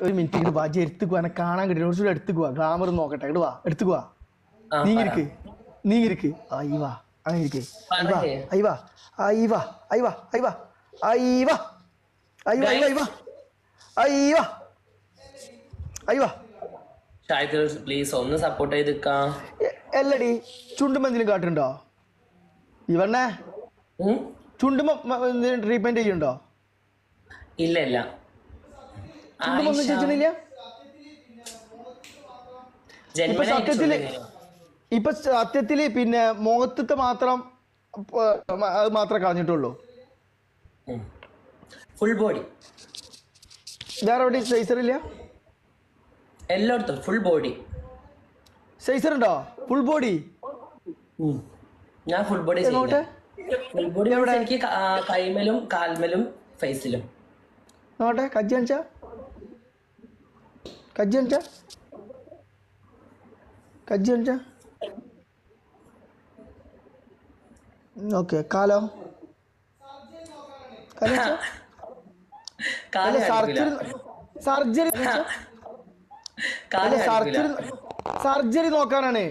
ഒരു മിനിറ്റ് ഇങ്ങോട്ട് വാ എടുത്തുക്ക് എന്നെ കാണാൻ കിട്ടില്ല കുറച്ചുകൂടെ എടുത്തുക്ക് വാ ഗ്ലാമർ നോക്കട്ടെ ഇങ്ങോട്ട് വാ എടുത്തുക്ക് വാ നീങ്ങിരിക്ക് അയ്യവാ അയ്യ വാ അങ്ങനെ അയ്യവാ അയ്യവാ അയ്യ വാ അയ്യ വാ അയ്യ വാ അയ്യ വാ അയ്യ വാ അയ്യ വാ അയ്യ വാ അയ്യ വാ അയ്യ വാ ഷാഹിദ് പ്ലീസ് ഒന്ന് സപ്പോർട്ട് ചെയ്ത് എല്ലടി ചുണ്ടുമ്പോ എന്തെങ്കിലും കാട്ടുണ്ടോ ഇവണ്ണേ? ചുണ്ടുമ്പോ ട്രീറ്റ്മെന്റ് ചെയ്യുന്നുണ്ടോ ഇല്ല ഇല്ല ഒന്നും ഇപ്പൊ സത്യത്തിൽ സത്യത്തിൽ ഇപ്പൊ സത്യത്തിൽ പിന്നെ മുഖത്തത്തെ മാത്രം അത് മാത്രം കളഞ്ഞിട്ടുള്ളൂ. ഫുൾ ബോഡി വേറെ എവിടെ സൈസർ ഇല്ല? എല്ലായിടത്തും ഫുൾ ബോഡി സൈസർ ഉണ്ടോ? ഫുൾ ബോഡി ഞാൻ ഫുൾ ബോഡി ഫുൾ ബോഡി എനിക്ക് കൈമലും കാൽമലും ഫേസിലും നോട്ടെ കജ്ജി അണിച്ച కజ్జి అంటే కజ్జి అంటే ఓకే కాలో സർജറി സർജറി നോക്കാനാണ്.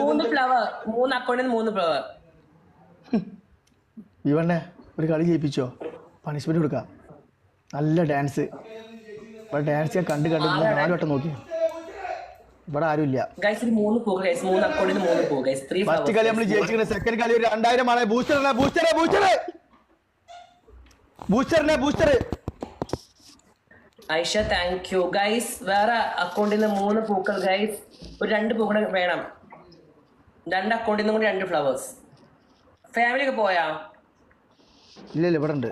മൂന്ന് ഫ്ലവർ മൂന്ന് അക്കൗണ്ടിൽ മൂന്ന് ഫ്ലവർ ഒരു കളി ജയിപ്പിച്ചോ? പണിഷ്മെന്റ് കൊടുക്കാം. നല്ല ഡാൻസ് ഇവിടെ ഡാൻസ് ഞാൻ കണ്ട് കണ്ട് നാല് വട്ടം നോക്കി. ഇവിടെ ആരുമില്ല ഫസ്റ്റ് കളി നമ്മൾ ജയിച്ചിട്ട് സെക്കൻഡ് കളി ഒരു രണ്ടായിരം ആണ്. Booster booster booster ബൂസ്റ്ററിനെ booster Aisha thank you guys വേറെ അക്കൗണ്ടിൽ നിന്ന് മൂന്ന് പൂക്കൾ ഗൈസ് ഒരു രണ്ട് പൂക്കൾ വേണം. രണ്ട് അക്കൗണ്ടിൽ നിന്നും കൂടി രണ്ട് ഫ്ലവേഴ്സ് ഫാമിലി ഒക്കെ പോയാ? ഇല്ല ഇല്ല ഇവിടെ ഉണ്ട്.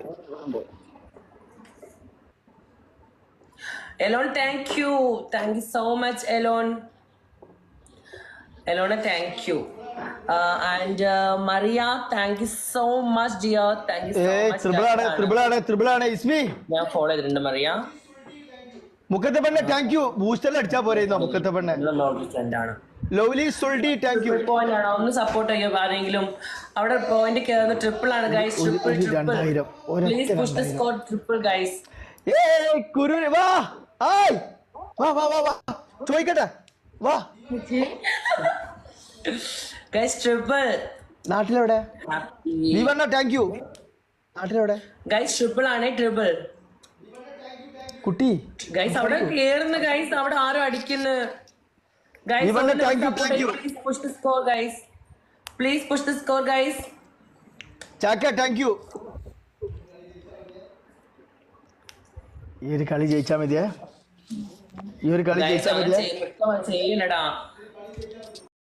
Elon thank you thank you so much Elon എലോണ thank you and Mariya thank you so much dear thank you ഞാൻ ഫോളോ ചെയ്തിട്ടുണ്ട് മറിയ മുക്കത്തെ പെണ്ണെ താങ്ക് യു ബൂസ്റ്ററിൽ അടിച്ചാ പോരെ മുക്കത്തെ പെണ്ണെ ലവ്ലി സൊൾഡി താങ്ക് യു ട്രിപ്പിൾ പോയിന്റ് ആണ്. ഒന്ന് സപ്പോർട്ട് ചെയ്യുക ആരെങ്കിലും. അവിടെ പോയിന്റ് കയറുന്ന ട്രിപ്പിൾ ആണ് guys triple triple please push the score triple guys ഏയ് കുരു വാ. ആയ് വാ വാ വാ വാ. ചോദിക്കട്ടെ. വാ. ഗൈസ് ട്രിപ്പിൾ നാട്ടിലെവിടെ? നീ പറഞ്ഞ താങ്ക് യു നാട്ടിലെവിടെ? ഗൈസ് ട്രിപ്പിൾ ആണ് ട്രിപ്പിൾ കുട്ടി. ഗൈസ് അവിടെ കേറുന്നു ഗൈസ് അവിടെ ആരും അടിക്കുന്നു. Guys please push the score guys please push the score guys Chakka thank you ഈ ഒരു കളി ജയിച്ചാ മതിയേ. இவருக்கு அழகி எக்ஸாம் இல்லடா